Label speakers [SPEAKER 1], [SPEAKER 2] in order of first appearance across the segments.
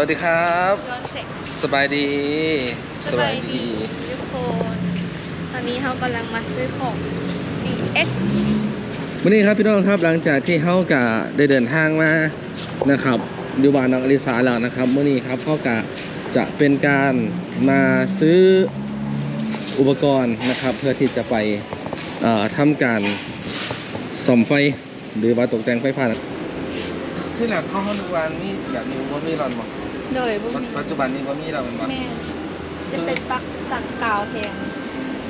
[SPEAKER 1] สวัสดีครับ
[SPEAKER 2] ย้อนเสร็จ
[SPEAKER 1] สบายดี
[SPEAKER 2] สบายดีทุกคน ตอนนี้เขากำลังมาซื้อของ CSG
[SPEAKER 1] วันนี้ครับพี่น้องครับหลังจากที่เขากะได้เดินทางมานะครับอยู่บ้านน้องอลิสาแล้วนะครับเมื่อนี้ครับเขากะจะเป็นการมาซื้ออุปกรณ์นะครับ เพื่อที่จะไปเอ่อทำการส่อมไฟหรือว่าตกแต่งไฟฟ้าที่แหลกเข้าห้องทุกวันมีแบบนี้ว่ามีรอนบอก
[SPEAKER 2] โดยบุ้ม
[SPEAKER 1] ปัจจุบันนี้ว่ามีเราเป็นบ่
[SPEAKER 2] แม่จะเป็นปลั๊กสักกาวแทน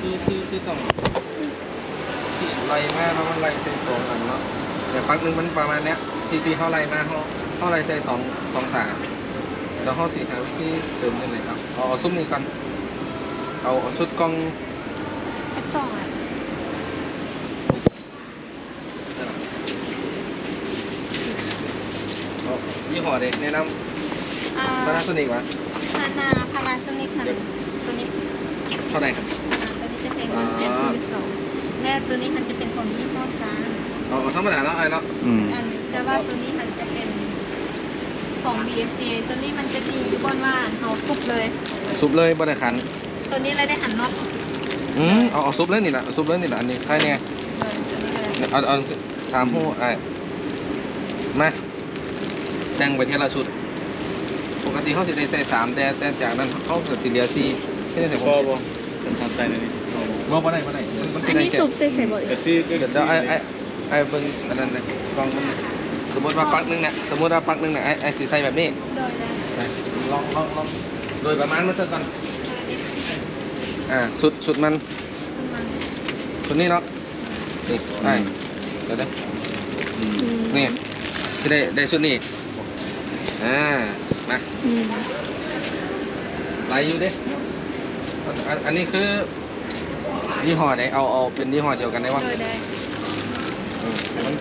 [SPEAKER 1] คือคือคือต้องขีดไล่มาเพราะมันไล่ใส่สองอันเนาะแต่ปักหนึ่งมันประมาณเนี้ยที่ที่เขาไล่มาเขาเขาไล่ใส่สองสองตาแล้วเขาสีหาวิธีเสริมยังไงครับเอาเอาซุ้มนี้ก่อนเอาเอาชุดกล้อง
[SPEAKER 2] แท็กซองอะ
[SPEAKER 1] เอายี่ห้อเด็กแนะน
[SPEAKER 2] อ่าำ
[SPEAKER 1] Panasonic วะ
[SPEAKER 2] พานาพานาโซนิกค่ะตัวนี้
[SPEAKER 1] เท่าไหร่ครับ
[SPEAKER 2] อ่าตัวนี้จะเป็น
[SPEAKER 1] อ่า
[SPEAKER 2] เจ็ดสิบสองและตัวนี้มันจะเป็นของยี่ห้อซาน
[SPEAKER 1] เอาเอาธรรมดาเนาะไอ้เนาะ
[SPEAKER 3] อืม
[SPEAKER 2] อันแต่ว่าตัวนี้มันจะเป็นของ BSJ ตัวนี้มันจะดีอยู่บนว่าเขาทุบเลย
[SPEAKER 1] ซุปเลยบริขัน
[SPEAKER 2] ตัวนี้เราได้หันน็อต
[SPEAKER 1] อืมเอาเอาซุปเลยนี่แหละเอาซุปเลยนี่แหละอันนี้ใครเนี่ย
[SPEAKER 2] เลยตัวนี้เลย
[SPEAKER 1] เอาเอาสามหูไอ้มาแต่งไปเทีละชุด ปกติเขาสิได้ใส่สามแต่แต่จากนั้นเขาเกิดสิเหลือสี่ไม่ได้ใส่ผ
[SPEAKER 3] บ่
[SPEAKER 1] ม
[SPEAKER 3] บ่เป็นทำใจในนี้บ่
[SPEAKER 1] บ่บ่ได้บ่ได้มันมันสิ
[SPEAKER 2] อัน
[SPEAKER 1] ได้
[SPEAKER 2] นี้
[SPEAKER 1] แค่
[SPEAKER 2] สูบใส่ใส่บ่อย
[SPEAKER 3] แต่ซี่ก็
[SPEAKER 1] เดี๋ยวเดี๋ยวไอ้ไอ้ไอ้เบิ่งอันนั้นเลยกล้องมันน่ะสมมติว่าปลั๊กหนึงเนี่ยสมมติว่าปลั๊กหนึงเนี่ยไอ้ไอ้สิใส่แบบนี้
[SPEAKER 2] โดยนะ
[SPEAKER 1] ลองลองลองโดยประมาณมันซะก่อนอ่าสุดสุดมัน
[SPEAKER 2] สมัน
[SPEAKER 1] สุดนี้เนาะนี่ไอ้เดี๋ยวเด้อ
[SPEAKER 3] อืม
[SPEAKER 1] นี่ที่ได้ได้ชุดนี้อ่า มา
[SPEAKER 2] อืม
[SPEAKER 1] ไหลอยู่เด้อันอันอันนี้คือยี่ห้อไหนเอาเอาเป็นยี่ห้อเดียวกันได้วะ
[SPEAKER 2] โดยได้
[SPEAKER 1] อืมมัน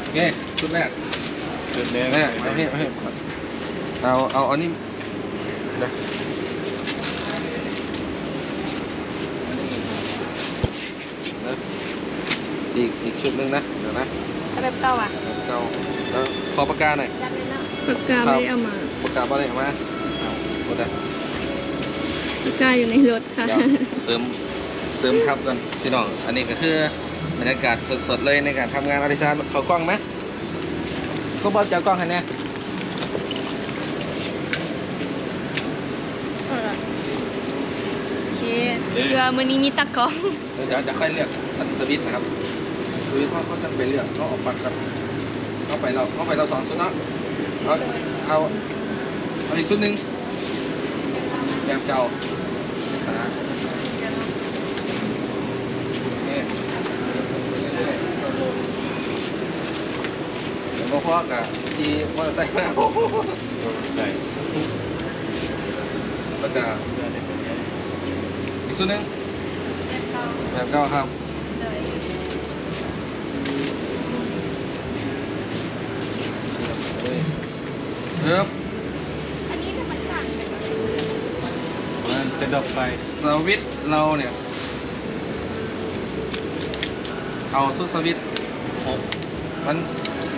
[SPEAKER 1] โอเคชุดแรก
[SPEAKER 3] จุดแดง
[SPEAKER 1] แม่มาพี่มาพี่เอาเอาอันนี้เดี๋ยวเดี๋ยวอีกอีกชุดหนึ่งนะเดี๋ยวนะ
[SPEAKER 2] ถ้าแบบเก่าอะ
[SPEAKER 1] เก่าแล้ว ขอปากกาหน่อย
[SPEAKER 2] ยัดเลยนะ
[SPEAKER 4] ปากกาไม่ได้เอามา
[SPEAKER 1] ปากกาบ่ได้เอามาเอาหมดเลย
[SPEAKER 4] ปากกาอยู่ในรถค่ะ
[SPEAKER 1] เดี๋ยวเสริม เสริมทับกันพี่น้อง อันนี้ก็คือบรรยากาศสดๆเลยในการทำงานอดิชาเขากล้องไหมก็บอกจะเอากล้องให้แน่
[SPEAKER 2] โอเคเรือมือนี้มีตะกร้อง
[SPEAKER 1] เดี๋ยวเดี๋ยวเดี๋ยวค่อยเลือกอันสวิตช์นะครับสวิตช์เขาเขาจะไปเลือกเขาออกปักกัน เขาไปเราเขาไปเราสองชุดเนาะเอาเอาเอาอีกชุดหนึ่งแบบเก่าอ่านี่เรื่อยๆเดี๋ยวพ่อกับที่มอเตอร์ไซค์น้า
[SPEAKER 3] ใช่
[SPEAKER 1] แล้วก็อีกชุดหนึ่ง
[SPEAKER 2] แบบเก่า
[SPEAKER 1] ครับ
[SPEAKER 2] เลย
[SPEAKER 1] นี่ เริ่ม
[SPEAKER 2] อันนี้จะมันต่างกัน
[SPEAKER 3] มันจะดอกไฟ
[SPEAKER 1] สวิตช์เราเนี่ย เอาสุดสวิตช์หกมัน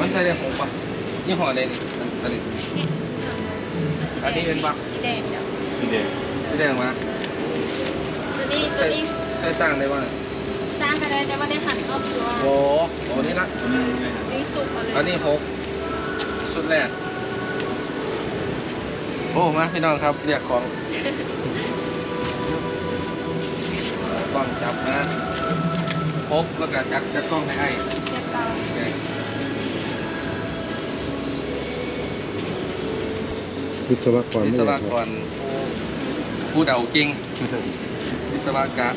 [SPEAKER 1] มันใส่ได้หกป่ะยี่ห้ออะไรนี่อันนี้
[SPEAKER 2] เนี่ย
[SPEAKER 1] อันนี้เป็นบัก
[SPEAKER 2] สีแดงเดี๋ยว
[SPEAKER 3] สีแดง
[SPEAKER 1] ที่ได้ออกมา
[SPEAKER 2] ตัวนี้ตัวนี้
[SPEAKER 1] ใช้สร้างได้ป่ะ
[SPEAKER 2] สร้างไปเลยแต่ว่าได้หันรอบตัว
[SPEAKER 1] โอ้โหนี่ละ
[SPEAKER 3] อืมไม่
[SPEAKER 2] นี่สุกเอาเลย
[SPEAKER 1] อันนี้หกชุดแรก โอ้มาพี่น้องครับเรียกของกล้องจับนะหกแล้วก็จัดจัดกล้องให้ไอ้
[SPEAKER 2] แบบเก่า
[SPEAKER 3] วิศวกร
[SPEAKER 1] วิศวกรผู้เดาจริงวิศวกะ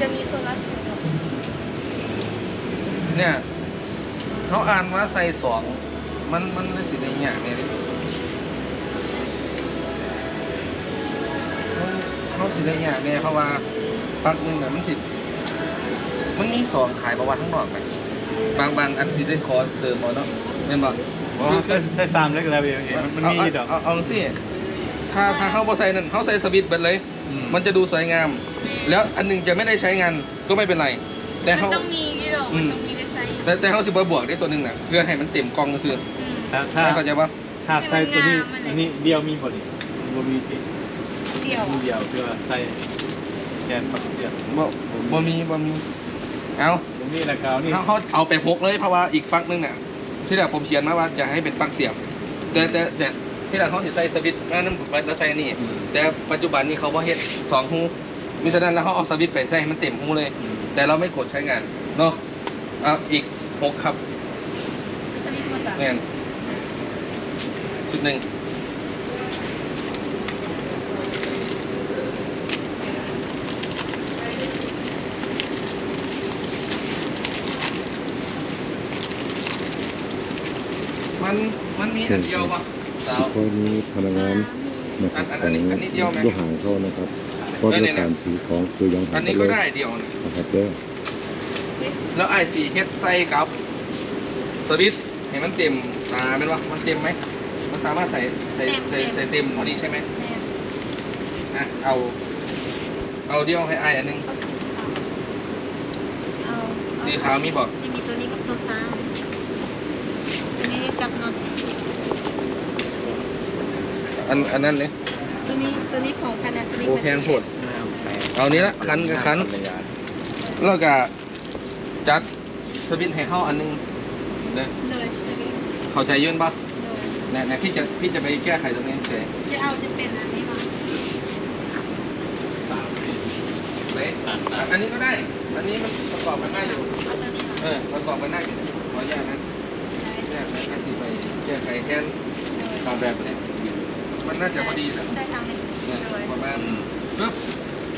[SPEAKER 2] จะมีโซลาร์เซลล์
[SPEAKER 1] เนี่ยเขาอ่านว่าใส่สองมันมันไม่สิได้ยากเนี่ย เขาสิได้ยากเนี่ยเพราะว่าปักหนึ่งเนี่ยมันสิมันมีสองขายประวัติทั้งนอกไหมบางบางอันสิได้คอเสริมเอาเนาะเห็นบ่
[SPEAKER 3] อ๋อใส่ใส่สามเล็กแล้วเองมันมันมีดอก
[SPEAKER 1] เอาเอาเอาสิถ้าถ้าเขาบ่ใส่นั่นเขาใส่สวิตช์เบิดเลย
[SPEAKER 3] อืม
[SPEAKER 1] มันจะดูสวยงาม แล้วอันหนึงจะไม่ได้ใช้งานก็ไม่เป็นไร แต่
[SPEAKER 2] มัน
[SPEAKER 1] เขา
[SPEAKER 2] ต้องมีนี่หรอกมันต้องมีในไซส์
[SPEAKER 1] แต่แต่เขาสิบบวกได้ตัวหนึ่งน่ะเพื่อให้มันเต็มกล้องซื่อ
[SPEAKER 2] อืม
[SPEAKER 3] ถ้าถ้า
[SPEAKER 1] ไม่เข้าใจป่ะ
[SPEAKER 3] ถ้าใส่ตัวนี้อันนี้เดียวมีบ่นี่บ่มีติ
[SPEAKER 2] เดี่ยว
[SPEAKER 3] มีเดียวคือว่าใส่แกนปักเสียบ
[SPEAKER 1] บ่บ่มีบ่มีเอา
[SPEAKER 3] ตรงนี้แล้วก็เอานี่
[SPEAKER 1] เขาเขาเอาไปพกเลยเพราะว่าอีกปลั๊กนึงเนี่ยที่แรกผมเขียนมาว่าจะให้เป็นปลั๊กเสียบ แต่แต่แต่ที่แรกเขาจะใส่สวิตช์มาน้ำบุบแล้วใส่อันนี่
[SPEAKER 3] อืม
[SPEAKER 1] แต่ปัจจุบันนี้เขาว่าเฮ็ดสองหูมิฉะนั้นแล้วเขาเอาสวิตช์ไปใส่ให้มันเต็มหูเลย
[SPEAKER 3] อืม
[SPEAKER 1] แต่เราไม่กดใช้งานเนาะเอาอีกหกครับ
[SPEAKER 2] สนิทหมดอะ
[SPEAKER 1] แน่นชุดหนึ่ง มันมันมีอันเดียวปะสาว
[SPEAKER 5] เพราะนี้พนักงานนะครับ
[SPEAKER 1] อัน
[SPEAKER 5] ข
[SPEAKER 1] อั
[SPEAKER 5] อนง
[SPEAKER 1] นี้อันนี้เดียวไหม
[SPEAKER 5] ลูกหางเขานะครับเพราะ
[SPEAKER 1] เออ
[SPEAKER 5] ด้วย
[SPEAKER 1] เนี่ย
[SPEAKER 5] การถือของคือยัง
[SPEAKER 1] อั
[SPEAKER 5] หานง
[SPEAKER 1] นี้
[SPEAKER 5] เล
[SPEAKER 1] ก็
[SPEAKER 5] ย
[SPEAKER 1] ได้เดียวนะ
[SPEAKER 5] นะครับเด้อ
[SPEAKER 1] แล้วไอซีเฮ็ดใส่กับสวิตช์ให้มันเต็มตาเป็นว่ามันเต็มไหมมันสามารถใส่ใส่ใส่ใส่เต็มพอดีใช่ไหมอะเอา เอาเดียวให้ไออันหนึง
[SPEAKER 2] เอา
[SPEAKER 1] สีขาวมีบอก
[SPEAKER 2] ที่มีตัวนี้กับตัวซ้ำตัวนี้จับน็อต
[SPEAKER 1] อันอันนั้นเนี่ย
[SPEAKER 2] ตัวนี้ตัวนี้ของ Panasonic
[SPEAKER 1] โอ้แพงโหดเอานี้ละคันกับคันแล้วก็จัดสวิตช์ให้เข้าอันหนึงเลย
[SPEAKER 2] เลยตัวนี้
[SPEAKER 1] เข้าใจยื่นปะ
[SPEAKER 2] เลย
[SPEAKER 1] เนี่ยเนี่ยพี่จะพี่จะไปแก้ไขตรงนี้เฉย
[SPEAKER 2] จะเอาจะเป็นอันนี้มา
[SPEAKER 1] ไหนอันนี้ก็ได้ อันนี้มันประกอบกันได้อยู่
[SPEAKER 2] เอาตัวนี้มา
[SPEAKER 1] เออประกอบกันได้อยู่ขออนุญาตนะแยกเลยอาชีพไปแก้ไขแทน
[SPEAKER 3] ตามแบบ
[SPEAKER 1] เนี่ย มันน่าจะพอดีแหละ
[SPEAKER 2] ได้ทำเป็น
[SPEAKER 1] เนี่ย
[SPEAKER 2] เลย
[SPEAKER 1] ประมาณปึ๊บ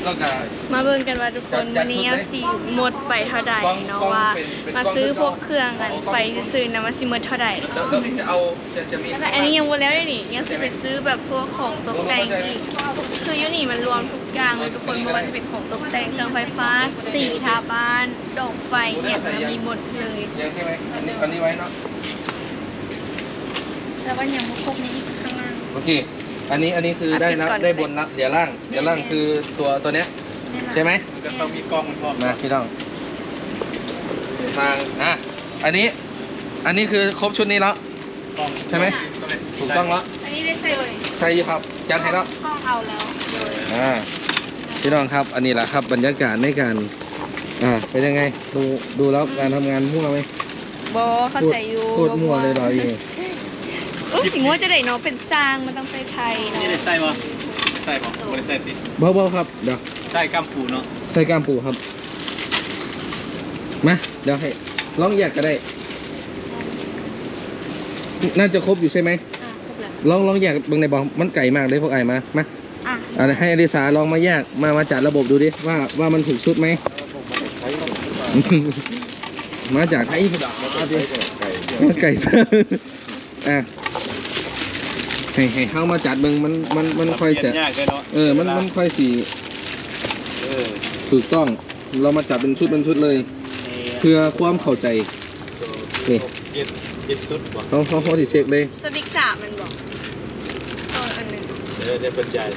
[SPEAKER 1] แล้วก็
[SPEAKER 4] มาเบิ่งกันว่าทุกคนวันนี้เอาสีหมดไปเท่าใดเนาะว่า มาซื้อพวกเครื่องกันไปซื้อๆนะมาสิหมดเท่าใด
[SPEAKER 1] แล้วแล้วพี่จะเอาจะจะมี
[SPEAKER 4] แล้วก็อันนี้ยังวนแล้วเลยนี่ยังสิไปซื้อแบบพวกของตกแต่งอีกคืออยูนี่มันรวมทุกอย่างเลยทุกคนไม่ว่าจะเป็นของตกแต่งเครื่องไฟฟ้าสีทาบ้านดอกไฟเนี่ยมันมีหมดเลย
[SPEAKER 1] ยังใช่ไหมอันนี้อันนี้ไว้เนาะ
[SPEAKER 2] แต่ว่ายังไม่ครบในอีกข้างล่าง
[SPEAKER 1] โอเค อันนี้อันนี้คือได้นะได้บนละเดี๋ยวล่างเดี๋ยวล่างคือตัวตัวเนี้ย
[SPEAKER 2] นี่แหละ
[SPEAKER 1] ใช่ไหม
[SPEAKER 3] มันก็ต้องมีกล้องมันพร้อม
[SPEAKER 1] มาพี่ต้องทางอะอันนี้ อันนี้คือครบชุดนี้แล้ว
[SPEAKER 3] กล้อง
[SPEAKER 1] ใช่ไหมถูกต้องแล้ว
[SPEAKER 2] อันนี้ได้ใส่เลย
[SPEAKER 1] ใช่ครับจัดให้แล้ว
[SPEAKER 2] กล้องเอาแล้วเลย
[SPEAKER 1] อ่าพี่น้องครับ อันนี้แหละครับ บรรยากาศในการอ่าเป็นยังไง ดูดูแล้วการทำงานมั่วไหม
[SPEAKER 4] บอเข้าใจอยู่
[SPEAKER 1] โคตรมั่วเลยเหรออี
[SPEAKER 4] อุ๊ยสิมั่วจะได้เนาะเป็นสร้างมันต้องไปไทย
[SPEAKER 3] นี่
[SPEAKER 4] เนาะ
[SPEAKER 3] ได้ใส่บ่ใส่บ่บ่ได้ใส่ติ
[SPEAKER 1] เบาๆครับเดี๋ยว
[SPEAKER 3] ใส่กล้ามปูเนาะ
[SPEAKER 1] ใส่กล้ามปูครับมาเดี๋ยวให้ลองแยกก็ได้ น่าจะครบอยู่ใช่ไหม
[SPEAKER 2] อะครบแล้ว
[SPEAKER 1] ลองลองแยกเบิ่งในบอกมันไก่มากเลยพวกไอ้มามา
[SPEAKER 2] อะ
[SPEAKER 1] อะให้อดิสาลองมาแยกมามาจัดระบบดูดิว่าว่ามันถูกชุดไหม มาจากไทยพุ่นอะมาดิมาไก่ อะ ให้ให้เข้ามาจัดเบิ่งมันมันมันค่อย
[SPEAKER 3] เสี
[SPEAKER 1] เสีย
[SPEAKER 3] ยากเลยเนาะ
[SPEAKER 1] เออมันมันค่อยสี
[SPEAKER 3] เออ
[SPEAKER 1] ถูกต้องเรามาจัดเป็นชุดเป็นชุดเลย เพื่อความเข้าใจนี่
[SPEAKER 3] เย็ดเย็ดสุดบ่
[SPEAKER 1] เขาเขาเขาที่เช็คเลย
[SPEAKER 4] สวิกสามมันบอกเอาอันหนึ่ง
[SPEAKER 3] เออได้บรรยาย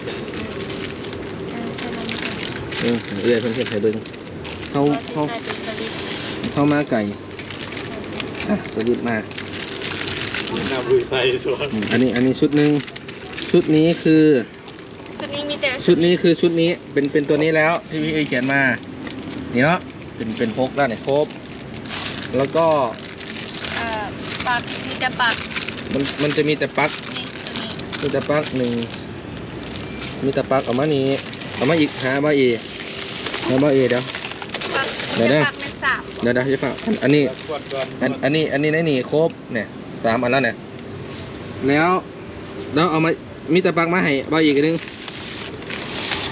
[SPEAKER 1] เออเรื่อยเพิ่นเฮ็ดให้เบิ่งเขาเขา
[SPEAKER 2] ใส่เป็นสลิป
[SPEAKER 1] เขามาไก่อะสลิปมา
[SPEAKER 3] ห น้าบุยไทยสวน
[SPEAKER 1] อืมอันนี้อันนี้ชุดหนึ่งชุดนี้คือ
[SPEAKER 4] ชุดนี้มีแต่
[SPEAKER 1] ชุดนี้คือชุดนี้เป็นเป็นตัวนี้แล้วที่พี่เอเขียนมา นี่เนาะเป็นเป็นพกแล้วเนี่ยครบ แล้วก็
[SPEAKER 4] เอ่อปักมีแต่ปัก
[SPEAKER 1] มันมันจะมีแต่ปลั๊ก
[SPEAKER 4] นี่ตัวนี้
[SPEAKER 1] มีแต่ปลั๊กหนึ่งมีแต่ปลั๊กเอามานี้เอามาอีกหาบ้าเอหาบ้าเอเดี๋ยว
[SPEAKER 4] ปัก
[SPEAKER 1] เดี๋
[SPEAKER 4] มี
[SPEAKER 1] ยว
[SPEAKER 4] แต่
[SPEAKER 1] นะ
[SPEAKER 4] ปักเป็นสาม
[SPEAKER 1] เดี๋ยวเดี๋ยวจะฝากอันอันนี้
[SPEAKER 3] กดก่อน
[SPEAKER 1] อันอันนี้อันนี้ในนี่ครบเนี่ย สามอันแล้วเนี่ยแล้วแล้วเอามามีแต่ปลั๊กมาให้บ้าอีกอันนึง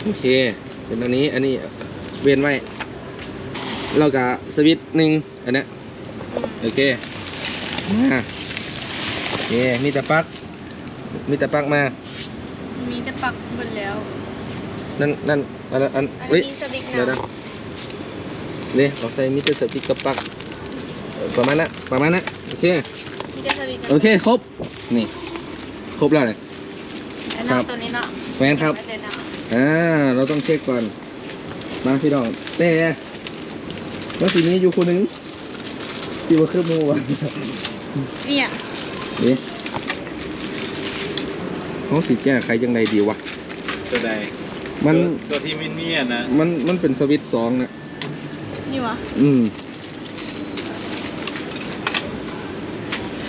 [SPEAKER 1] โอเคเป็นอันนี้อันนี้เว้นไว้แล้วก็สวิตช์หนึ่งอันเนี้ย
[SPEAKER 4] อืม
[SPEAKER 1] โอเคมานี่มีแต่ปลั๊กมีแต่ปลั๊กมา
[SPEAKER 4] มีแต่ปักหมดแล้ว
[SPEAKER 1] นั่นนั่นอันอัน
[SPEAKER 4] อัน
[SPEAKER 1] เฮ้ย
[SPEAKER 4] นี้สวิก
[SPEAKER 1] เดี๋ยว
[SPEAKER 4] นะ
[SPEAKER 1] นะนี่เราใส่มิเตอร์สปิกกับปลั๊กเออประมาณนั้นประมาณนั้นโอเค
[SPEAKER 4] มีแต่สวิกนะ
[SPEAKER 1] โอเคครบ นี่ ครบแล้วเนี่ย
[SPEAKER 2] อัน
[SPEAKER 1] ครั
[SPEAKER 2] นั้
[SPEAKER 1] บ
[SPEAKER 2] นตัวนี้เนาะ
[SPEAKER 1] แมนครับ
[SPEAKER 2] ไม่ได้เนาะ
[SPEAKER 1] อ่า เราต้องเช็คก่อน มาพี่น้องแต่ว่าสีนี้อยู่คนหนึงที่ว่าคือหมูวะ
[SPEAKER 4] เนี่ย
[SPEAKER 1] นี่เขาสิแก้ไขยังไงดีวะ
[SPEAKER 3] ตัวใด
[SPEAKER 1] มัน
[SPEAKER 3] ตัวตัวที่มินเมียนะ
[SPEAKER 1] มัน มันเป็นสวิตช์สองเนี่ย
[SPEAKER 4] นี่วะ
[SPEAKER 1] อืม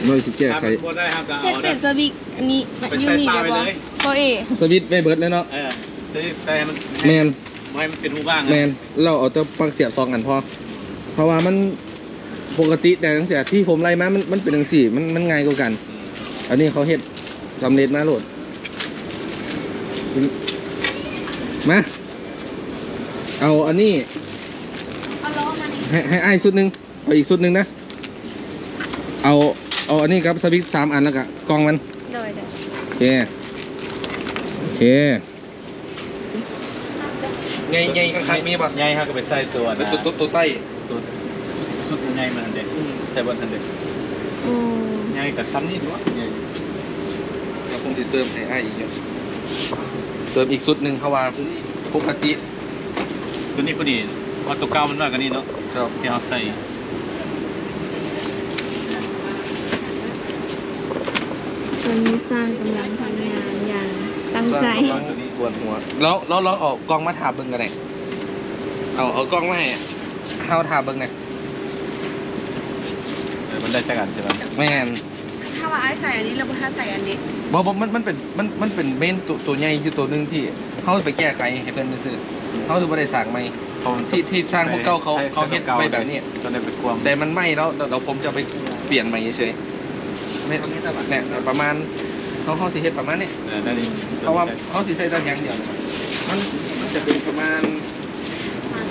[SPEAKER 1] น้อยสิแก้
[SPEAKER 3] ถ้า
[SPEAKER 1] ไข
[SPEAKER 3] มันบ่ได้ครับก็
[SPEAKER 4] เฮ็ด
[SPEAKER 3] เอา
[SPEAKER 4] เป็
[SPEAKER 3] ได้
[SPEAKER 4] นสวิกอันนี้
[SPEAKER 3] ไป
[SPEAKER 4] ยู
[SPEAKER 3] ใส่
[SPEAKER 4] นี่
[SPEAKER 3] ปลา
[SPEAKER 4] ได้
[SPEAKER 3] ไป
[SPEAKER 4] บ่
[SPEAKER 3] เลย
[SPEAKER 4] พ่อเอ
[SPEAKER 1] สวิตช์ไม่เบิดเลยเนาะ
[SPEAKER 3] เออใส่ใส่มัน
[SPEAKER 1] แมน
[SPEAKER 3] บ่ให้มันเป็นหูบ้าง
[SPEAKER 1] แมนเราเอาแต่ปลั๊กเสียบสองอันพอเพราะว่ามันปกติแต่ตั้งแต่ที่ผมไล่มามันมันเป็นจังสี่มันมันง่ายกว่ากัน อันนี้เขาเฮ็ดสำเร็จมาโหลด มา เอาอันนี้
[SPEAKER 4] เอาล้อมานี่
[SPEAKER 1] ให้ให้ไอ้ายสุดหนึ่งเอาอีกสุดหนึ่งนะ เอา เอาอันนี้ครับสวิตช์สามอันแล้วก็กล่องมัน
[SPEAKER 4] โดยเด้อ
[SPEAKER 1] โอเคโอเคไงไงข้างๆมีป่ะ
[SPEAKER 3] ใหญ่ครับก็ไปใส่ตัว
[SPEAKER 1] เป็น
[SPEAKER 3] นะ
[SPEAKER 1] ตัวตัวตัวใต้
[SPEAKER 3] ตัวสุดใหญ่มันอันเด็ดใส่บนอันเด็ด
[SPEAKER 4] โอ้
[SPEAKER 3] ใหญ่กับซ้ำนี่ตัวใหญ่
[SPEAKER 1] เราคงจะเสริมให้ไอ้ายอีกอยู่เสริมอีกสุดหนึ่งเพราะว่าปกติ
[SPEAKER 3] ตัวนี้พอดีว่าตัวเก่ามันน้อยกว่านี้เนาะ
[SPEAKER 1] ครับ
[SPEAKER 3] ที่เราใส่
[SPEAKER 4] อนนี้สร้างกำลังทำงานอย่างตั้งใจ
[SPEAKER 1] สร้างกำลังปวดหัว แล้วแล้วลองเออกกล้องมาถาเบิ้งกันหน่อยเอาเอากล้องมาให้เฮาถาเบิ้งหน่อย
[SPEAKER 3] เออมันได้จักกันใช่ไหม
[SPEAKER 1] แม่น
[SPEAKER 4] ถ้าว่าไอ้ใส่อันนี้แล้วถ้าใส่อันนี้
[SPEAKER 1] บอบมันมันเป็นมันมันเป็นเมนตัวตัวใหญ่อยู่ตัวหนึงที่เขาไปแก้ไขให้เพิ่นซื้อเขาถือว่าได้สั่งไหม
[SPEAKER 3] เขา
[SPEAKER 1] ที่ที่สร้างพวกเก่าเขาเขาเฮ็ดไปแบบนี้
[SPEAKER 3] จนได้ไปควม
[SPEAKER 1] แต่มันไหม้แล้วเดี๋ยวเดี๋ยวผมจะไปเปลี่ยนใหม่เฉยๆ ไม่เนี่ยประมาณเขาเขาสิเฮ็ดประมาณนี้
[SPEAKER 3] เพ
[SPEAKER 1] ราะว่าเขาสิใส่ตะแกรงเดียวมันมันจะเป็นประมาณ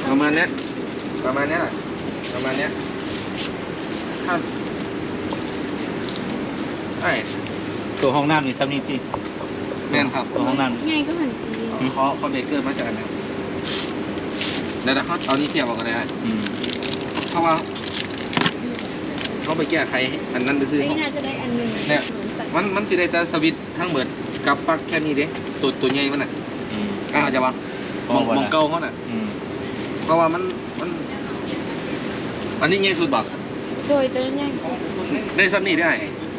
[SPEAKER 1] ประมาณเนี้ยประมาณเนี้ยประมาณเนี้ยถ้าไอ้
[SPEAKER 3] ตัวห้องน้ำนี่ซ้ำนี่ที่
[SPEAKER 1] แม่นครับ
[SPEAKER 3] ตัวห้องน้ำ
[SPEAKER 4] ไงก็หันดี
[SPEAKER 1] ขอขอเบเกอร์มาจากอันไหนเดี๋ยวนะครับเอานี้เทียบออกกันเลยเพราะว่า เขาไปแก้ไขอันนั้นไปซื้อ
[SPEAKER 4] ไอ้
[SPEAKER 1] เขา
[SPEAKER 4] น่าจะได้อันหนึง
[SPEAKER 1] เนี่ย มันมันสิได้แต่สวิตช์ทั้งเบิดกับปลั๊กแค่นี้เด้ตัวตัวใหญ่มันน่ะ
[SPEAKER 3] อืม
[SPEAKER 1] อ่าจะวะมอง
[SPEAKER 3] มองบ่
[SPEAKER 1] มอง
[SPEAKER 3] นะ
[SPEAKER 1] เก่าเขาน่ะ
[SPEAKER 3] อืม
[SPEAKER 1] เพราะว่ามันมันอันนี้ใหญ่สุดบ่
[SPEAKER 4] โดยตัวใหญ่สุด
[SPEAKER 1] ได้ซับนี่ได้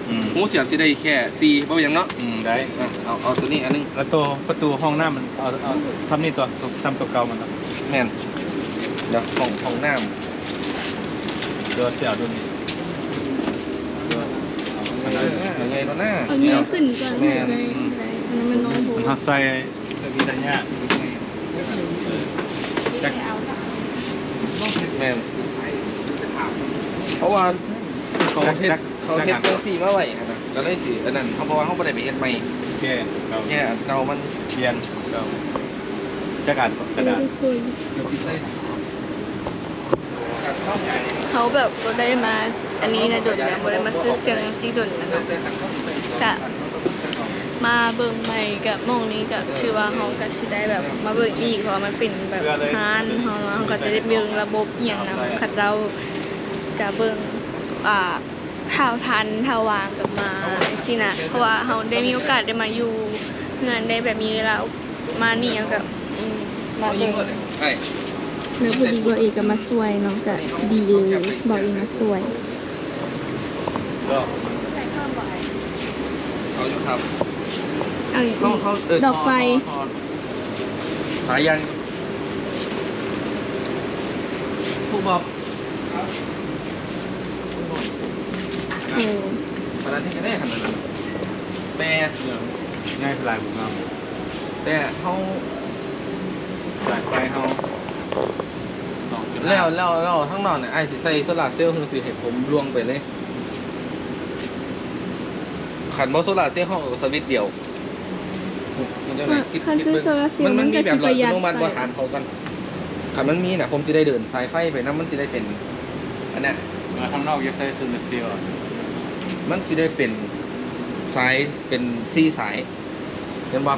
[SPEAKER 3] อืม
[SPEAKER 1] หูเสียบสิได้แค่สี่บ่เป็นหยังเนาะ
[SPEAKER 3] อืมได้
[SPEAKER 1] อะเอาเอาตัวนี้อันนึง
[SPEAKER 3] แล้วตัวประตูห้องน้ำมันเอาเอาซ้ำนี่ตัวตัวซ้ำตัวเก่ามันเนาะ
[SPEAKER 1] แม่นเดี๋ยวของของน้
[SPEAKER 3] ตัวเสี่ยวตัวนี้ตัวำอัน
[SPEAKER 1] เอ
[SPEAKER 3] นั้น
[SPEAKER 1] อเอาใหญ่แล้วหน้า
[SPEAKER 4] เอาเนื้อขึ้นก่อนเพื่อได้ได้อันนั้นมันน้อยโห
[SPEAKER 3] มันหัดใส่ใส่วิทยาจัก
[SPEAKER 1] แม่นเพราะว่าเขาเฮ็ดเขาเฮ็ดจังซี่มาไว้หั่นะก็เลยสิอันนั้นเขาบอกว่าเขาบ่ได้ไปเฮ็ดใหม่
[SPEAKER 3] แก่เก่า
[SPEAKER 1] แค่อันเก่ามัน
[SPEAKER 3] เรียนเก่าจักอันกระดาษ
[SPEAKER 4] เขาแบบก็ได้มา อันนี้นะดนนะบ่ได้มาซื้อเครื่องซีดนนะเนาะกะมาเบิ่งใหม่กับหมองนี้กับชื่อว่าเขาก็สิได้แบบมาเบิ่งอีกเพราะว่ามันเป็นแบบฮานเฮาเนาะเขาก็จะได้เบิ่งระบบอหย่างนำเขาเจ้าก็เบิ่งอ่าเท่าทันเท่าวางกับมาสินะเพราะว่าเขาได้มีโอกาสได้มาอยู่งานได้แบบมีเวลามานี่แล้วก็อืมมา
[SPEAKER 1] เอายิ
[SPEAKER 4] เบิ่
[SPEAKER 1] ง
[SPEAKER 4] ง
[SPEAKER 1] ก่อนเลยไอ้
[SPEAKER 6] แล้วพอดีบัวเอกก็มาช่วยเนาะก็ดีเลยบัวเอกมาช่วย
[SPEAKER 3] ก็
[SPEAKER 1] เอาอยู่ครับ
[SPEAKER 6] เอาอย่าง
[SPEAKER 1] เขา
[SPEAKER 6] นี้
[SPEAKER 1] เขาเด
[SPEAKER 6] อกไฟ
[SPEAKER 1] ทอสายยังผู้บอก
[SPEAKER 6] โอ้
[SPEAKER 1] ขนาดนี้ก็ได้ขนาดนั้นแต่
[SPEAKER 3] ง่ายพลายบุกเงา
[SPEAKER 1] แต่เขา
[SPEAKER 3] สายไฟเขาสองจุดห้า
[SPEAKER 1] แล้วแล้วแล้วทั้งนอนเนี่ยไอ้สิใส่โซลาร์เซลล์คือสิเห็นผมลวงไปเลย ขันบอโซลาร์เซลล์ห้องสวิตช์เดียวมันจะไหนคิด
[SPEAKER 6] คันซื้อโซลาร์เซลล์
[SPEAKER 1] มั
[SPEAKER 6] มันน
[SPEAKER 1] มี
[SPEAKER 6] ก็
[SPEAKER 1] แบ
[SPEAKER 6] สิ
[SPEAKER 1] บหล
[SPEAKER 6] ป
[SPEAKER 1] อด
[SPEAKER 6] ระหยั
[SPEAKER 1] อ
[SPEAKER 6] ด
[SPEAKER 1] นุมัติ
[SPEAKER 6] ไป
[SPEAKER 1] บริหารเขากันขันมันมีนะผมสิได้เดินสายไฟไปนะมันสิได้เป็น อันเนี้ย
[SPEAKER 3] มาข้างนอกยังใส่ซูนเซียล
[SPEAKER 1] มันสิได้เป็นสายเป็นซีสายเห็นบ่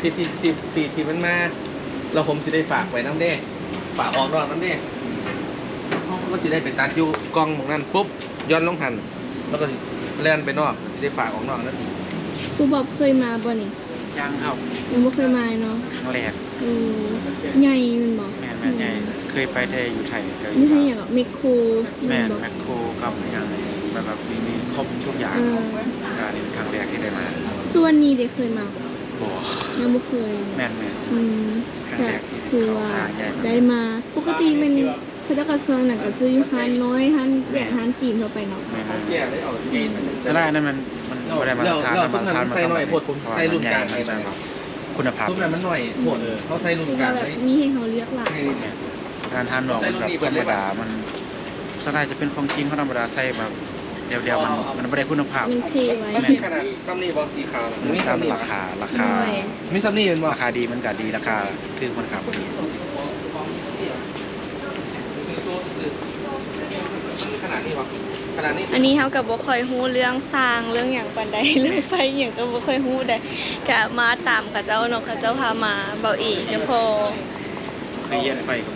[SPEAKER 1] ที่ที่ที่ที่ที่มันมาเราผมสิได้ฝากไปน้ำเด้ฝากออกนอกน้ำเด้เขาก็สิได้ไปตัดอยู่กล้องตรงนั้นปุ๊บย้อนลงหัน แล้วก็สิ แล่นไปนอกสิได้ฝากออกนอกนั่นอีก
[SPEAKER 6] ครูบอบเคยมาบ่นี่
[SPEAKER 3] ย่างเข้า
[SPEAKER 6] ยังบ่เคยมาเนาะ
[SPEAKER 3] ครั้งแรก
[SPEAKER 6] โอ้ใหญ่มันบ่
[SPEAKER 3] แม่นแม่นใหญ่เคยไปแต่อยู่ไทยเคย
[SPEAKER 6] ไม่ใช่อย่างหรอกเมคโคร
[SPEAKER 3] แม่น
[SPEAKER 6] บ่
[SPEAKER 3] แมคโครกับอย่างแบบแบบมีมีครบทุกอย่าง
[SPEAKER 6] เออ
[SPEAKER 3] การนี้เป็นครั้งแรกที่ได้มา
[SPEAKER 4] ส่วนนี้เด็กเคยมาบ่
[SPEAKER 6] โอ้
[SPEAKER 4] ยังบ่เคย
[SPEAKER 6] แม่นแม่น
[SPEAKER 4] อืมก็คือว่าได้มาปกติมัน เขาจะกระเซิงน่ะก็ซื้ออยู่ร้านน้อยร้านแบกร้านจีนทั่วไปเนาะ
[SPEAKER 6] แม่นแม่น
[SPEAKER 1] แก่ได้เอาเองมัน
[SPEAKER 6] ใช่ได้นั่นมันมันบ่ได้มาตรฐาน
[SPEAKER 1] เรา
[SPEAKER 6] มาตรฐาน
[SPEAKER 1] เราใส่หน่อยโพดผมใส่รุ่นกลาง
[SPEAKER 6] ใช่ครับคุณภาพ
[SPEAKER 1] ทุกนั้นมันหน่อยหมดเขาใส่รุ่น
[SPEAKER 4] คือก
[SPEAKER 1] ลา
[SPEAKER 4] ว่างแบบ
[SPEAKER 1] ไว้
[SPEAKER 4] มีให้เขาเลือกหลาย
[SPEAKER 6] การทานหนอกมันแบบธรรมดามันสไตล์จะเป็นของจริงเขาธรรมดาใส่แบบเดียวๆมันมันไม่ได้คุณภาพ
[SPEAKER 4] มันเพไว้
[SPEAKER 1] มันมีขนาดซัมนี่บอลสีขาว
[SPEAKER 6] มัน
[SPEAKER 1] มี
[SPEAKER 6] ตา
[SPEAKER 1] ซั
[SPEAKER 6] ม
[SPEAKER 1] มนี่
[SPEAKER 6] ราคาราคา
[SPEAKER 1] มีซัมนี่เป็นบ่
[SPEAKER 6] ราคาดีมันก็ดีราคาคือมันครับดี
[SPEAKER 1] ข นาดนี้วะขนาดนี้
[SPEAKER 7] อันนี้เฮากับบ่ค่อยฮู้เรื่องสร้างเรื่องหยังปานใดเรื่องไฟหยังก็บ่ค่อยฮู้ได้ก็มาตามกับเจ้าเนาะเขาเจ้าพามาเบาอีกก็พอ
[SPEAKER 6] ไฟเย็นไฟกับ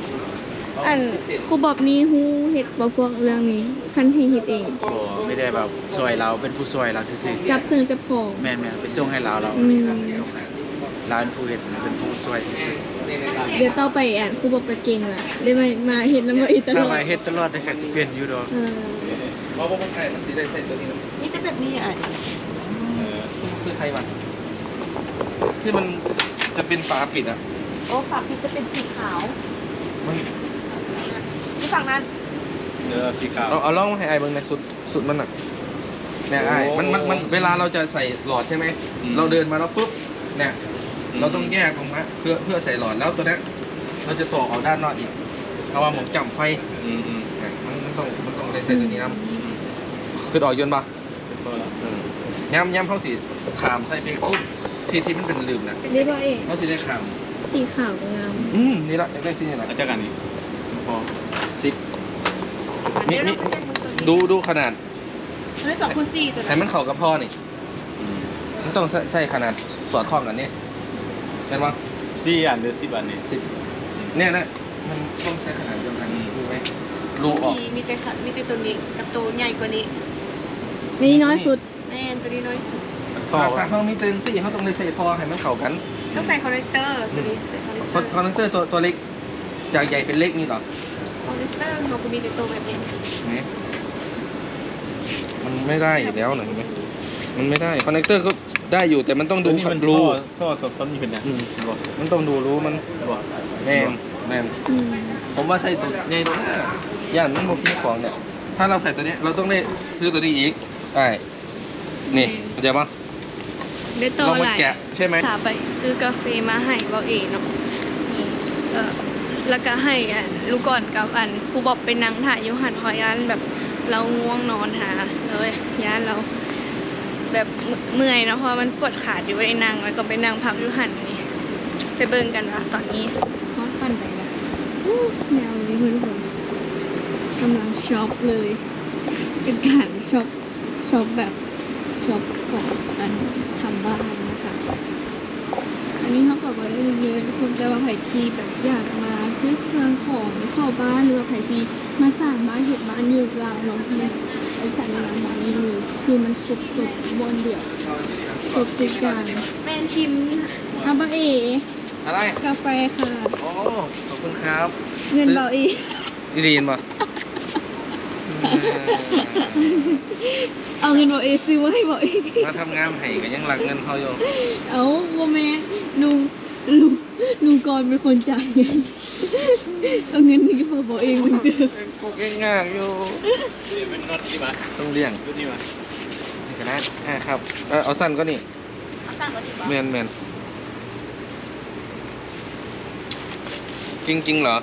[SPEAKER 4] อันครูบอบนี่ฮู้เฮ็ดบ่พวกเรื่องนี้คันให้เฮ็ดเอง
[SPEAKER 6] โอ้ไม่ได้แบบช่วยเราเป็นผู้ช่วยเราซื่อ
[SPEAKER 4] จับเครื่องจับของ
[SPEAKER 6] ๆแม่นแม่นไปส่งให้เราเรา
[SPEAKER 4] อืม
[SPEAKER 6] ไปส่งให้เราเป็นผู้เห็นเป็นผู้ช่วยซื่อ
[SPEAKER 4] เดี๋ยวต่อไปอ่านครูบอบก็เก่งละได้มามาเฮ็ดนำบ่อีกต
[SPEAKER 6] ๆ
[SPEAKER 4] ล
[SPEAKER 6] ถ้า
[SPEAKER 4] อด
[SPEAKER 6] มาเฮ็ดตลอดได้แค่สิเป็นอยู่ดอก
[SPEAKER 4] เออ
[SPEAKER 1] เพราะว่าคนไทยมันสีได้ใส่ตัวนี้นะ
[SPEAKER 2] มีแต่แบบนี้อะ
[SPEAKER 6] เออ
[SPEAKER 1] คือไทยมันที่มันจะเป็นฝาปิดอะ
[SPEAKER 2] โอ้ฝาปิดจะเป็นสีขาว
[SPEAKER 1] มัน
[SPEAKER 2] ที่ฝั่งนั้น
[SPEAKER 6] เออสีขาว
[SPEAKER 1] เอาเอาลองให้ไอ้เบิ่งในสุดสุดมันอะเนี่ยไอ้มันมันมันเวลาเราจะใส่หลอดใช่ไหม
[SPEAKER 6] อืม
[SPEAKER 1] เราเดินมาแล้วปุ๊บเนี่ย
[SPEAKER 6] อืม
[SPEAKER 1] เราต้องแยกตรงนี้เพื่อเพื่อใส่หลอดแล้วตัวเนี้ยเราจะต่อออกด้านนอกอีกเพราะว่าหมองจำไฟ
[SPEAKER 6] อืมอืม
[SPEAKER 1] เนี่ยมันมันต้องมันต้องได้ใส่ตัวนี้นะคือออกยนต์ปะ
[SPEAKER 6] เป็นพอแล้ว
[SPEAKER 1] อืมย้ำย้ำเข้าสีขามใส่เพลงปุ๊บที่ที่มันเป็นลืมนะ
[SPEAKER 4] ได้บ่เอง
[SPEAKER 1] เขาสีได้ขาม
[SPEAKER 4] สีขาวก็งาม
[SPEAKER 1] อืมนี่ละอยากได้สีนี่ละ
[SPEAKER 6] อาจารย์กันนี่พอ
[SPEAKER 1] สิบ
[SPEAKER 2] อัน
[SPEAKER 1] มี
[SPEAKER 2] นี้
[SPEAKER 1] มี
[SPEAKER 2] เราไม่ใช่มือตัวนี้
[SPEAKER 1] ดูดูขนาด
[SPEAKER 2] อันนี้สองคูณสี่ตัว
[SPEAKER 1] ให้
[SPEAKER 2] นี้
[SPEAKER 1] มันเข้ากับพ่อนี่
[SPEAKER 6] อืม
[SPEAKER 1] มันต้องใส่ใส่ขนาดสอดคล้องกันนี่เห็นปะ
[SPEAKER 6] สี่อันหรือสิบอันนี่
[SPEAKER 1] สิบเนี่ยนะมันต้องใช้ขนาดเดียวกันดูไหมรูออก
[SPEAKER 2] มีมีแต่ขัดมีแต่ตัวนี้กับตัวใหญ่กว่านี้
[SPEAKER 4] นี่น้อยสุด
[SPEAKER 2] แม่นตัวนี้น้อยสุด
[SPEAKER 6] ต่อ
[SPEAKER 1] ถ้าถ้าเขามีเต็นสี่เขาต้องได้ใส่พอให้มันเข้ากัน
[SPEAKER 2] ต้องใส่คอนเนคเตอร์ตัวนี้ใส่คอนเนค
[SPEAKER 1] ค
[SPEAKER 2] เต
[SPEAKER 1] อ
[SPEAKER 2] อนร์
[SPEAKER 1] คอนเนคเตอร์ตัวตัวเล็ก จากใหญ่เป็นเล็กนี่เหรอ
[SPEAKER 2] คอนเนคเตอร์เราก็มีแต่ตัวแบบนี้
[SPEAKER 1] ไหนมันไม่ได้อยู่แล้วนะเห็นไหมมันไม่ได้คอนเนคเตอร์ก็ ได้อยู่แต่มันต้องดูรู
[SPEAKER 6] ท่อกับซ้ำนี่เป็นเนี่ย
[SPEAKER 1] อืม
[SPEAKER 6] บอก
[SPEAKER 1] มันต้องดูรู้มัน
[SPEAKER 6] บอก
[SPEAKER 1] แน่นแน่น
[SPEAKER 4] อืม
[SPEAKER 1] ผมว่าใส่ตัวใหญ่ตัวหน้าย่านมันบ่มีของเนี่ย ถ้าเราใส่ตัวเนี้ยเราต้องได้ซื้อตัวนี้อีกใช่นี่เข้าใจปะ
[SPEAKER 4] ได้ต่อ
[SPEAKER 1] ลอง
[SPEAKER 4] ห
[SPEAKER 1] มา
[SPEAKER 4] ลาย
[SPEAKER 1] แกะใช่ไหม
[SPEAKER 7] ถาไปซื้อกาแฟมาให้เบาเองเนาะนี่เออแล้วก็ให้อันลูกก่อนกับอันครูบอกไปนั่งถ่ายอยุหันหอยอันแบบเราง่วงนอนหาเลยย่านเรา แบบเมื่อยนะเพราะมันปวดขาอยู่ไอ้นั่งแล้วก็ไปนั่งพักอยุหันนี่ไปเบิ่งกันว่าตอนนี้
[SPEAKER 4] ฮอตขั้นไหนละแมวนี้เพื่อนผมกำลังช็อปเลย เป็นการช็อปช็อปแบบช็อปของอันทำบ้านนะคะ อันนี้เขากับว่าได้เยอะๆทุกคนแต่ว่าไผ่ทีแบบอยากมาซื้อเครื่องของเข้าบ้านหรือว่าไผ่ทีมาสร้างบ้านเห็ดบ้านอยู่ลาวเนาะใน ไอสันในร้านหมอนี้เลยคือมันครบจบบนเดียว จบทุกอย่าง
[SPEAKER 2] แม่นพิมพ์
[SPEAKER 4] อาบะเอ
[SPEAKER 1] อะไร
[SPEAKER 4] กาแฟค่ะ
[SPEAKER 1] โอ้ ขอบคุณครับ
[SPEAKER 4] เงินเบาเอ
[SPEAKER 1] ดีดีนปะ
[SPEAKER 4] เอาเงินเบาเอซื้อมาให้เบาเอ
[SPEAKER 1] มาทำงานให้ก็ยังหลักเงินเขาอยู่
[SPEAKER 4] เอาโมแม่ลุง ลุงลุงกรเป็นคนจ่ายไงเอาเงินนี่ก็เบาเองเหมือนเดิม
[SPEAKER 1] กูเก่งงานอยู่
[SPEAKER 6] นี่เป็นน็อตนี่มา
[SPEAKER 1] ต้องเลี้ยง
[SPEAKER 6] ดูนี่มา
[SPEAKER 1] นี่ก็ได้อ่าครับเออเอาสั้นก็นี่
[SPEAKER 2] เอาสั่งก็ดีกว่า
[SPEAKER 1] แมนแมนจริงจริงๆเหรอ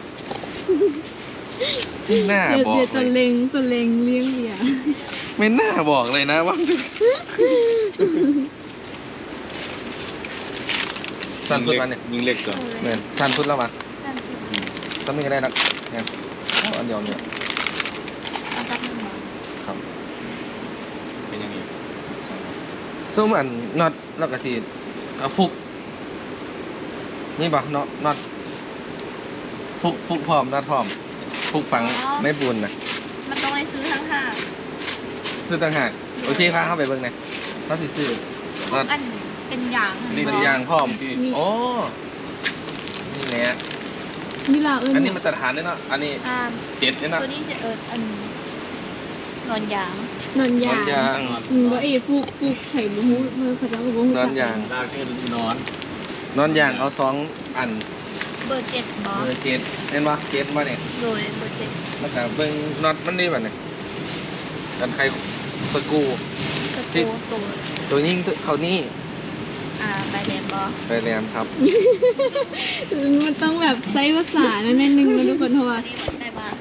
[SPEAKER 1] ไม่น่า
[SPEAKER 4] เดี๋ยว
[SPEAKER 1] บอก
[SPEAKER 4] เดี๋ยวตะ
[SPEAKER 1] เลย
[SPEAKER 4] เลงตะเลงเลี้ยงเบียร์
[SPEAKER 1] ไม่น่าบอกเลยนะว่า สั้นสุดมาเนี่ย
[SPEAKER 6] ยิงเล็กก่อน
[SPEAKER 1] แมนสั้นสุดแล้วมา
[SPEAKER 2] สั่งสิ
[SPEAKER 1] ต้องมีก็ได้นักเนี่ยเอาอันเดียวเนี่ย
[SPEAKER 2] เอาสักหนึ่งบาท
[SPEAKER 1] ครับ
[SPEAKER 6] เป็นยังไง
[SPEAKER 1] ซึ่งอันน็อตแล้วก็สีกระฟุกนี่ปะน็อตน็อตฟุกฟุกพร้อมน็อตพร้อมฟุกฝังไม่บุญนะ
[SPEAKER 2] มันต้องได้ซื้อทั้งห้า
[SPEAKER 1] ซื้อต่างหากโอเคพาเข้าไปเบิ่งหน่อยเขาสิซื้อ
[SPEAKER 2] พวกอัน เป็นอย่าง
[SPEAKER 1] นี่เป็นยางพร้อม
[SPEAKER 4] นี่
[SPEAKER 1] โอ้นี่แหละ
[SPEAKER 4] นี่ลาวเอิญ
[SPEAKER 1] อันนี้มาตรฐานด้วยเนาะอันนี้
[SPEAKER 2] อ่า
[SPEAKER 1] เจ็ดด้วยเนาะ
[SPEAKER 2] ตัวนี้จะเอิดอันนอนยาง
[SPEAKER 6] นอน
[SPEAKER 1] น
[SPEAKER 6] ยา
[SPEAKER 1] อน
[SPEAKER 6] ง
[SPEAKER 1] ยาง
[SPEAKER 6] อืมบ่เอยฟุกฟุกไข่บุ้งมือเขาจะเอาบุ้ง
[SPEAKER 1] นอนยาง
[SPEAKER 3] ลากขึ้นนอน
[SPEAKER 1] นอนยางเอาสองอัน
[SPEAKER 2] เบอร์เจ็ดบอ
[SPEAKER 1] เออเจ็ดเห็นปะเจ็ดมาเนี่ย
[SPEAKER 2] โดยเบอร์เจ็ด
[SPEAKER 1] แล้วก็เบิ่งน็อตมันนี่แบบเนี่ยกันใครสกรู
[SPEAKER 2] กระตูตัว
[SPEAKER 1] ตัวยิ่งเขานี่
[SPEAKER 2] อ่าใบแดงบอ
[SPEAKER 1] ไปเรียนครับ
[SPEAKER 6] มันต้องแบบใช้ภาษาแล้วนิดนึงนะทุกคนเพราะว่า
[SPEAKER 2] นี่มันได้บ้าง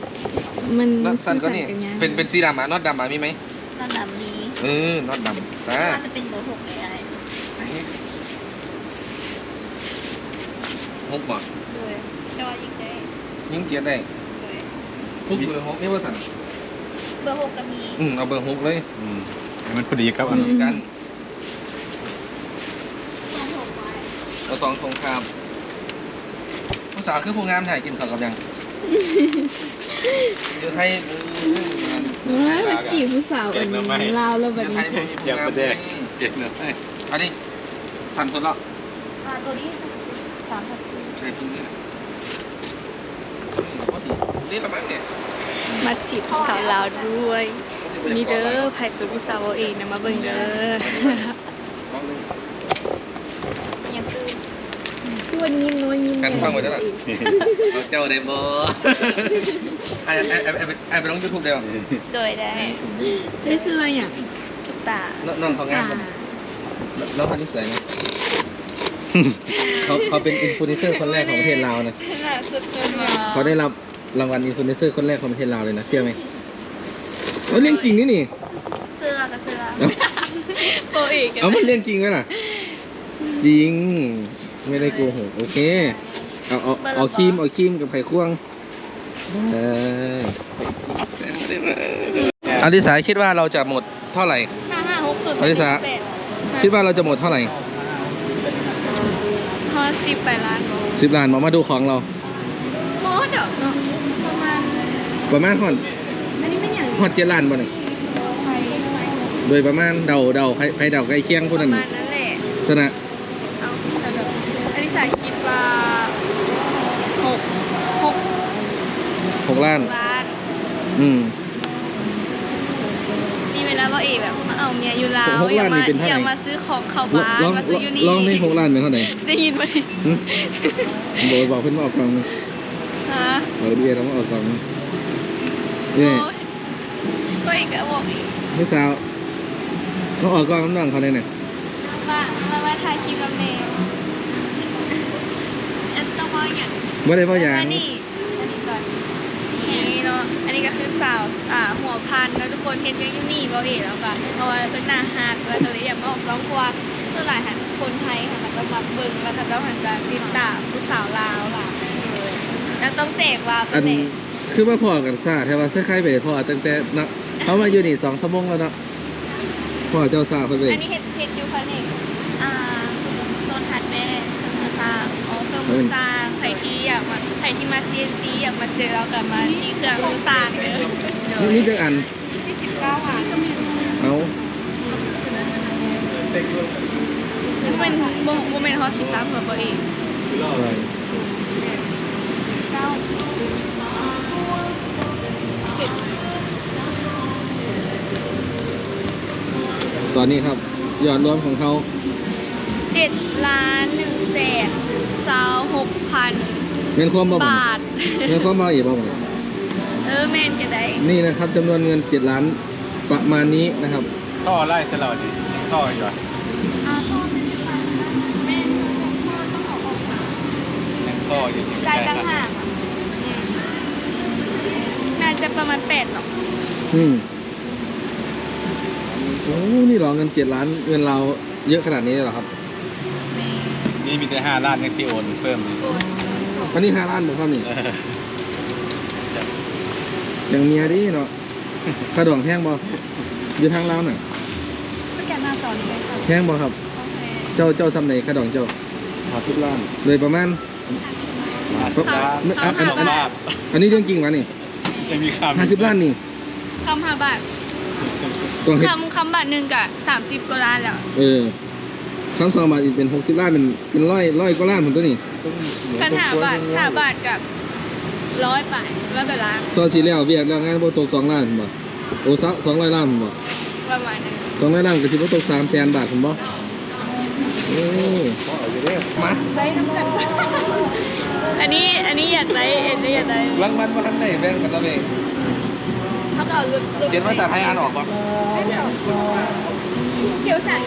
[SPEAKER 6] มัน
[SPEAKER 1] น็อตสันก็
[SPEAKER 6] สื่อ
[SPEAKER 1] นี่
[SPEAKER 6] สารกันยาก
[SPEAKER 1] เป็นเป็นสีดำอะน็อตดำอะมีไหม
[SPEAKER 2] ตอนดำนี้
[SPEAKER 1] เออน็อตดำจ้า
[SPEAKER 2] น่าจะเป็นเบอร์หกเลยอะไร
[SPEAKER 1] หกบ่
[SPEAKER 2] โดยจอยิงได้
[SPEAKER 1] ยิ่งเกียร์ได้
[SPEAKER 2] โดย
[SPEAKER 1] หกเบอร์หกนี่ว่าสัน
[SPEAKER 2] เบอร์หกก็มี
[SPEAKER 1] อืมเอาเบอร์หกเลย
[SPEAKER 3] อืมให้มันพอดีครับอัน
[SPEAKER 1] เหมือนกัน
[SPEAKER 2] สองหกไว้
[SPEAKER 1] เอาสองทงคามผู้สาวคือผู้งามถ่ายกินข้าวกับยังเดี๋ยวให้
[SPEAKER 6] เอ้ยมันจีบผู้สาวอันลาวแล้วแบ
[SPEAKER 1] เดี๋
[SPEAKER 6] บ
[SPEAKER 1] ยว
[SPEAKER 6] นี้
[SPEAKER 1] ให้ผู้มีผู้งาม
[SPEAKER 3] เก่งนะ
[SPEAKER 1] อันนี้สั่นสุดแล้ว
[SPEAKER 2] อ่าตัวนี้สามพันสี่
[SPEAKER 1] ใช่พึ่งนี่แหละพอดีนี่ละมั้งเนี่ย
[SPEAKER 4] มาจีบผู้สาวลาวด้วยนี่เด้อไผเป็นผู้สาวเอาเองนะมาเบิ่งเด้อ
[SPEAKER 1] ลองดู
[SPEAKER 2] ยังคือ
[SPEAKER 6] คือวันยิ้มน้อยยิ้มใหญ่
[SPEAKER 1] กันฟังไว้ด้วยล่ะ เอาเจ้าได้บ่ไอ้ไอ้ไอ้ไอ้ไอ้ไปลงยูทูบได้ป่ะ
[SPEAKER 2] โดยได้
[SPEAKER 6] ได้ซื้ออะไรอย่าง
[SPEAKER 2] ตุ๊กตา
[SPEAKER 1] น้องน้องเขางาม
[SPEAKER 6] อ่า
[SPEAKER 1] ป่ะแล้วพันนิสัยไงเขาเขาเป็นอินฟลูเอนเซอร์คนแรกของประเทศลาวนะ
[SPEAKER 4] ขนาดสุดตัวเนาะ
[SPEAKER 1] เขาได้รับรางวัลอินฟลูเอนเซอร์คนแรกของประเทศลาวเลยนะเชื่อไหมเอาเรื่องจริงนี่นี่
[SPEAKER 2] เสื้อกับเสื้อ
[SPEAKER 1] เอา
[SPEAKER 4] โปรอีก
[SPEAKER 1] เอามันเรื่องจริงไหมล่ะ จริง ไม่ได้โกหกโอเคเอาเอาเอาครีมเอาครีมกับไข่ควงเอออลิสาคิดว่าเราจะหมดเท่าไหร่
[SPEAKER 2] ห้าห้าหกศูนย์
[SPEAKER 1] อลิสา
[SPEAKER 2] แปด
[SPEAKER 1] คิดว่าเราจะหมดเท่าไหร่
[SPEAKER 4] ฮอสิบไปล้านโล
[SPEAKER 1] สิบล้านมามาดูของเรา
[SPEAKER 4] โอ้เดี๋ยวเนาะประมาณ
[SPEAKER 1] ประมาณหอด
[SPEAKER 6] อันนี้เป็นอย่าง
[SPEAKER 1] หอดเจ็ดล้านบ่หนึ่ง
[SPEAKER 4] ไป
[SPEAKER 1] โดยประมาณเดาเดาใครใครเดาใกล้เคียงผู้
[SPEAKER 4] ป
[SPEAKER 1] นั้น
[SPEAKER 4] ระมาณนั้นแหละ
[SPEAKER 1] ชนะ
[SPEAKER 4] เอาแต่แบบอ ลิสาคิดว่าหกหก
[SPEAKER 1] หกล้าน
[SPEAKER 4] ล้าน
[SPEAKER 1] อืม
[SPEAKER 4] นี่เวลาว่าเอแบบมาเอาเมียอยู่ลาว
[SPEAKER 1] หกล้านนี่เป็นเท่าไหร่
[SPEAKER 4] อยากมาซื้อของเข้า
[SPEAKER 1] ล
[SPEAKER 4] บ้าน
[SPEAKER 1] ลอง
[SPEAKER 4] มาซื้ออยู่นี่
[SPEAKER 1] ลองไม่หกล้านเป็นเท่าไหร่
[SPEAKER 4] ได้ยินไหม
[SPEAKER 1] หึโดยบอกเพิ่นว่าออกกล่องนี่
[SPEAKER 4] ฮะ
[SPEAKER 1] เออเบียร์เรามาออกกล่องนี่
[SPEAKER 4] โอ้
[SPEAKER 1] นี่
[SPEAKER 4] ยก็อีกก็บอกอีก
[SPEAKER 1] พี่สาวเขาออกกล่องน้ำหนังเขาเลยเนี่ย
[SPEAKER 4] มามามาถ่ายคลิปกับเมย์เอ็ดต้องว่า อย่าง
[SPEAKER 1] ไม่ได้เพราะหยัง
[SPEAKER 4] อันนี้อันนี้ก่อนนี่เนาะอันนี้ก็คือสาวอ่าหัวพันแล้วทุกคนเห็นยังอยู่นี่บ่เอ๋แล้วกันเพราะว่าเป็นหน้าฮาร์ดแล้วก็เลยอยากมาออกซ้อมเพราะว่าส่วนหลายหันคนไทยค่ะแล้วก็มาเบิ่งแล้วก็เจ้าหันจะติดตามผู้สาวลาวล่ะเลยแล้วต้องแจกว่า
[SPEAKER 1] อั
[SPEAKER 4] เป็น
[SPEAKER 1] น
[SPEAKER 4] แหล่
[SPEAKER 1] คือว่าพอกันซาแต่ว่าเสื้อใครไปพอตั้งแต่เนาะเขามาอยู่นี่สองสมงแล้วเนาะพ่อเจ้าสาวเพิ่นไป
[SPEAKER 4] อันนี้เห็ดเห็ดยูคาเนกอ่าโซนฮัดแม่ มือสร้างใครที่อยากมาใครที่มา CNC อยากมาเจอเรากลับมาที่เครื่องมือสร้างเด้อ
[SPEAKER 1] มีจังอัน
[SPEAKER 4] ที่สิบเก้าอะ
[SPEAKER 1] เอา
[SPEAKER 4] เป็นโมเมนต์ฮอสสิบล้านเผื่อตัวเองเก้า
[SPEAKER 1] ตอนนี้ครับยอดรวมของเขา
[SPEAKER 4] เจ็ดล้านหนึ่งแสน สาวหกพัน
[SPEAKER 1] เงินความบ่บ่
[SPEAKER 4] บาท
[SPEAKER 1] เงินความบ่อีกบ่บ่
[SPEAKER 4] เออแมนจะได้
[SPEAKER 1] นี่นะครับจำนวนเงิน 7 ล้านประมาณนี้นะครับ
[SPEAKER 3] ท่อไล่สลัดดิท่ออยู่อะ
[SPEAKER 4] อาทอนแม่พ่อต้องออกออกสาม
[SPEAKER 3] ยังท่ออยู่
[SPEAKER 4] จ่ายต่างหากอะอืมน่าจะประมาณแปดหรอก
[SPEAKER 1] อืมโอ้นี่เหรอเงิน 7 ล้านเงินเราเยอะขนาดนี้เลยเหรอครับ
[SPEAKER 4] แม่
[SPEAKER 3] นี่มีแต่ห้าล้านยังซีโอนเพิ่มอีก
[SPEAKER 4] โอนส่ง
[SPEAKER 1] อันนี้5ล้านบ่ครับนี่
[SPEAKER 3] เออ
[SPEAKER 1] อย่างเมียดิเนาะค่าดองแพงบ่อยู่ทางลาวน่ะ
[SPEAKER 4] สแกนหน้าจอนี้ได้จ้ะ
[SPEAKER 1] แพงบ่ครับ
[SPEAKER 4] โอเค
[SPEAKER 1] เจ้าเจ้าซ้ำไหนค่าดองเจ้า
[SPEAKER 3] หาทุกล้าน
[SPEAKER 1] เลยประมาณ
[SPEAKER 3] หาสิบล้าน
[SPEAKER 1] ไม่เอาอัน
[SPEAKER 3] สองล้าน
[SPEAKER 1] อันนี้เรื่องจริงวะนี่
[SPEAKER 3] ยังมีคำ
[SPEAKER 1] 50ล้านนี่
[SPEAKER 4] คำห้าบาท
[SPEAKER 1] ต้องเฮ็ด
[SPEAKER 4] คำคำบาทหนึ่งกะสามสิบกว่าล้านแล้ว
[SPEAKER 1] เออ คำสองบาทอีกเป็น60ล้านเป็นเป็นร้อยร้อยกว่าล้านผมตัวนี้
[SPEAKER 4] คันหาบาทห้าบาทกับร้อยไปร้อยไปล้าน
[SPEAKER 1] ซอสีแล้วเวียกแล้วงานบ่ตก2ล้านบ่
[SPEAKER 4] แโอ้
[SPEAKER 1] สะสองร้อยล้านบ่
[SPEAKER 4] ประมาณนึง
[SPEAKER 1] สองร้อยล้านก็สิบ่ตกสามแสนบาทผมบ่โอ้มา
[SPEAKER 4] ได้น้ำกันอันนี้อันนี้อยากได้เอ็นได้อยากได้
[SPEAKER 1] ลังมันบ่ทันได้แบ่งกันแล้วเอง
[SPEAKER 4] เขาก็เอารถรถ
[SPEAKER 1] เขียนภาษาไทยอ่านออกบ่
[SPEAKER 4] เขียวสั่น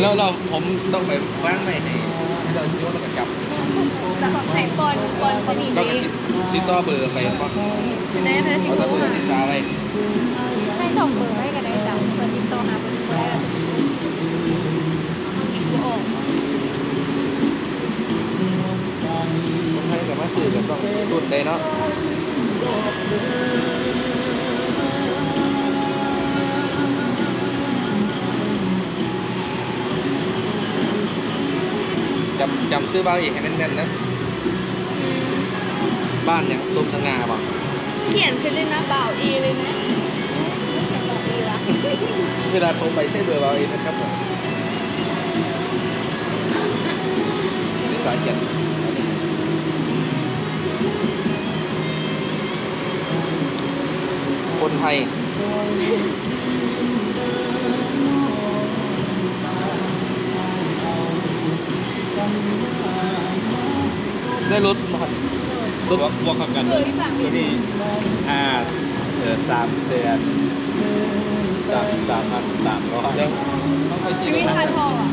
[SPEAKER 1] แล้วเราผมต้องไปวางไว้ให้ให้เราคิดว่าเราก็จับ
[SPEAKER 4] แล้วก็แข่งบอลบอลชนิด
[SPEAKER 1] เราก็
[SPEAKER 4] นี้
[SPEAKER 1] ติดต่อเบอร์ไปบ่
[SPEAKER 4] ในพระชิ
[SPEAKER 1] เอา
[SPEAKER 4] โก
[SPEAKER 1] แต่เบอ
[SPEAKER 4] มา
[SPEAKER 1] ร์ที่สาไว้
[SPEAKER 2] ให้ส่งเบอร์ให้กันได้จับเปิดติดต่อหาเบอร์ได้
[SPEAKER 1] คนไทยกับมาสื่อกันต้องรุ่นได้เนาะ จำจำซื้อบ้านอีกให้แน่นๆนะ บ้านอย่างสมสง่าป่ะ
[SPEAKER 4] เขียนเซเลน่าบ่าวเอเลยนะเขียนบ่าวเอละ
[SPEAKER 1] เวลาโทรไปใช้เบอร์เราเองนะครับผมนี่สายเขียนคนไทย ได้รถมาครับรถ
[SPEAKER 3] บวกบวกเข้ากันตัวนี้ห้าเออสามเดือนสามสามพันสามร้อย
[SPEAKER 1] เดี๋ยวต้องไปที่
[SPEAKER 4] ชีวิตคันทองอะ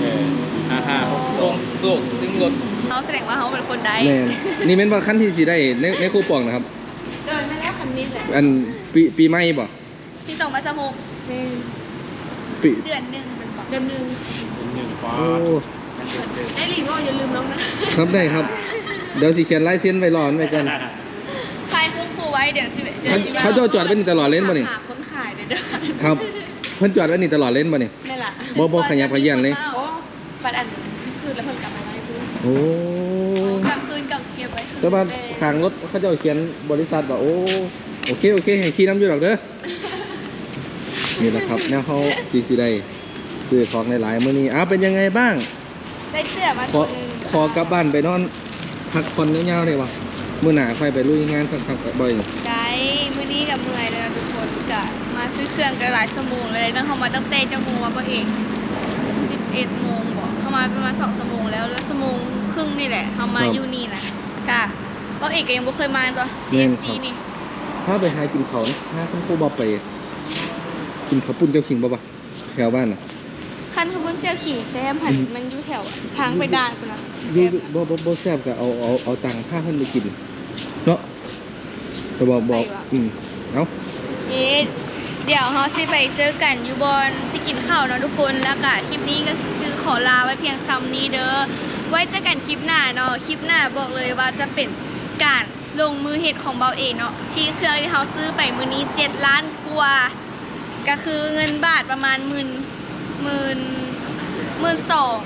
[SPEAKER 3] เออห้าห้าหก
[SPEAKER 1] ส่งส่งซิงรถ
[SPEAKER 4] เขาแสดงว่าเขาเป็นคนใด
[SPEAKER 1] แน่นนี่เป็นว่าขั้นที่สีได้ในในคูปองนะครับ
[SPEAKER 4] เดินมาแล้วคันนี้แหละ
[SPEAKER 1] อันปีปีใหม่บ่
[SPEAKER 4] พี่ส่งมาสมุก
[SPEAKER 1] ปี
[SPEAKER 4] เดือนหนึ่งเป็นบอกเดือนหนึ่ง
[SPEAKER 3] หนึ่งปอ
[SPEAKER 1] โอ้
[SPEAKER 3] นเดือน
[SPEAKER 4] ไอ้หลิงก็อย่าลืมน้องนะครับ
[SPEAKER 1] ได้ครับ เดี๋ยวสิเขียนลายเส้นไว้รอไว้กัน
[SPEAKER 4] ใครคุ้มครูไว้เดี๋ยวสิเดี๋ย
[SPEAKER 1] เขา
[SPEAKER 4] วสิ
[SPEAKER 1] เขาเจ้าจอดไว้นี่ตลอดเล่นบ่นี่
[SPEAKER 4] หาคนขายเดี๋ยวเดิน
[SPEAKER 1] ครับ เพิ่นจอดไว้นี่ตลอดเล่นบ่นี่
[SPEAKER 4] นี่แหละ
[SPEAKER 1] บ่บ่ขยับขยื่นเลย
[SPEAKER 4] โอ้ปัดอันคืนแล้วเพิ่นกลับมาไล่คืน
[SPEAKER 1] โอ้
[SPEAKER 4] กลางคืนกับเก็บไว้คืน
[SPEAKER 1] แต่ว่าข้างรถเขาเจ้าเขียนบริษัทว่าโอ้โอเคโอเคให้ขี่น้ำอยู่ดอกเด้อนี่แหละครับแนวเขาสิสิได้ซื้อของหลายๆมื้อนี้อ้าวเป็นยังไงบ้าง
[SPEAKER 4] ได้เสื้อมา
[SPEAKER 1] ข
[SPEAKER 4] ตั
[SPEAKER 1] อ
[SPEAKER 4] วหนึง
[SPEAKER 1] ขอกลับบ้านไปนอนพักผ่อนยาวๆเลยวะมื้อหน้าค่อยไปลุยงานคักๆบ่อยนี่
[SPEAKER 4] ได้มื้อนี้กับเมื่อยเลยนะทุกคนจะมาซื้อเครื่องกันหลายชั่วโมงเลยนั่งเข้ามาตั้งแต่จังโมงวะพ่อเอก11โมงบอกเข้ามาประมาณ2ชั่วโมงแล้วแล้วชั่วโมงครึ่งนี่แหละเข้ามาอยู่นี่นะกะพ่อเอกก็ยังบ่เคยมาตัว CSC นี่
[SPEAKER 1] ถ้าไปหากินเขาวนะถ้าคุณครูบ่ไป กินข้าวปุ้นเจ้าขิงบ่ปะแถวบ้านน่ะ
[SPEAKER 4] คันขบวนเจียวขิงแซมหันมันอยู่แถวอะทางไปด่านพุ่นนะ
[SPEAKER 1] อยู่บ่บ่บ่แซ่บก็เอาเอาเอาตังค์พาเพิ่นไปกิน เนาะจะบอกบอกอืมเอ้า
[SPEAKER 4] เย้เดี๋ยวเฮาสิไปเจอกันอยู่บอนสิกินข้าวเนาะทุกคนแล้วก็คลิปนี้ก็คือขอลาไว้เพียงซ้ำนี้เด้อไว้เจอกันคลิปหน้าเนาะคลิปหน้าบอกเลยว่าจะเป็นการลงมือเฮ็ดของเบาเองเนาะที่เครื่องที่เฮาซื้อไปมื้อนี้ 7 ล้านกว่า ก็คือเงินบาทประมาณหมื่น หมื่นหมื่นสอง